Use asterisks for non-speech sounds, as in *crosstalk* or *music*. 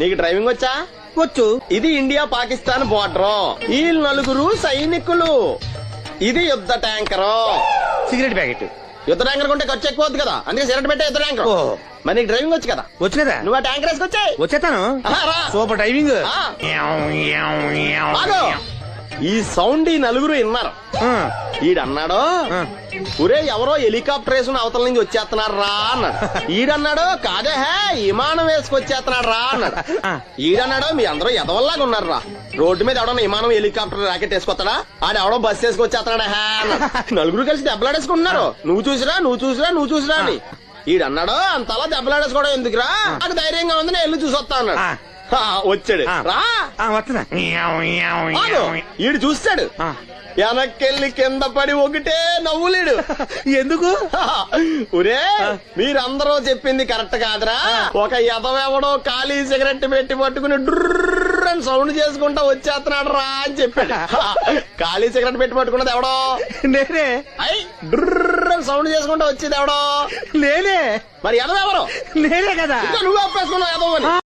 నీకు డ్రైవింగ్ వచ్చా? వచ్చు. ఇది ఇండియా పాకిస్తాన్ బోర్డర్. ఈ నలుగురు సైనికులు. ఇది యుద్ధ ట్యాంకర్. Cigarette packet. యుద్ధ ట్యాంకర్ కొంటే ఖర్చు ఎక్కువ అవుతుంది కదా. అందుకే సిగరెట్ పెట్టే యుద్ధ ట్యాంకర్. మరి నీకు డ్రైవింగ్ వచ్చు కదా? వచ్చు కదా? నువ్వు ఆ ట్యాంకర్ వేసుకొచ్చాయి. వచ్చేస్తాను. రా. Super driving. ఈ సౌండ్ ఈ నలుగురు విన్నారు. ఈడన్నాడు. ఒరే ఎవరో హెలికాప్టర్ వేసుకుని అవతల నుంచి వచ్చేస్తున్నారు రా అన్నాడు. ఈడన్నాడు కాదే హే విమానం వేసుకొచ్చేస్తున్నాడు రా అన్నాడు. ఈడన్నాడు మీ అందరూ ఎదవల్లాగా ఉన్నారు రా రోడ్డు మీద ఎవడన్నా విమానం హెలికాప్టర్ రాకెట్ వేసుకొస్తాడా? ఆడ ఎవడో బస్ వేసుకొచ్చేస్తున్నాడా హే అన్నాడు. నలుగురు కలిసి దెబ్బలాడేసుకుంటున్నారు. నువ్వు చూసిరా నువ్వు చూసిరా నువ్వు చూసిరా అని. ఈడన్నాడు అంతలా దెబ్బలాడేసుకోవడం ఎందుకురా? నాకు ధైర్యంగా ఉంది నేను వెళ్ళి చూసి వస్తా అన్నాడు వచ్చాడు. రా వస్తున్నా. ఆగు. ఈడు చూస్తాడు. ఆ. వెనక్కెళ్ళి కింద పడి ఒకటే నవ్వులేడు. *laughs* ఎందుకు? *laughs* ఒరే మీరందరూ చెప్పింది కరెక్ట్ కాదురా. ఒక ఎదవెవడో ఖాళీ సిగరెట్ పెట్టి పట్టుకుని డ్రర్ అని సౌండ్ చేసుకుంటా వచ్చేస్తున్నాడు రా అని చెప్పాడు. *laughs* ఖాళీ సిగరెట్ పెట్టి పట్టుకున్నది ఎవడో? నేనే. ఐ డ్రర్ అని సౌండ్ చేసుకుంటా వచ్చేది ఎవడో? నేనే. మరి ఎదవెవరు నేనే కదా. ఇంకా నువ్వు అప్పేసుకున్నావు ఎదవని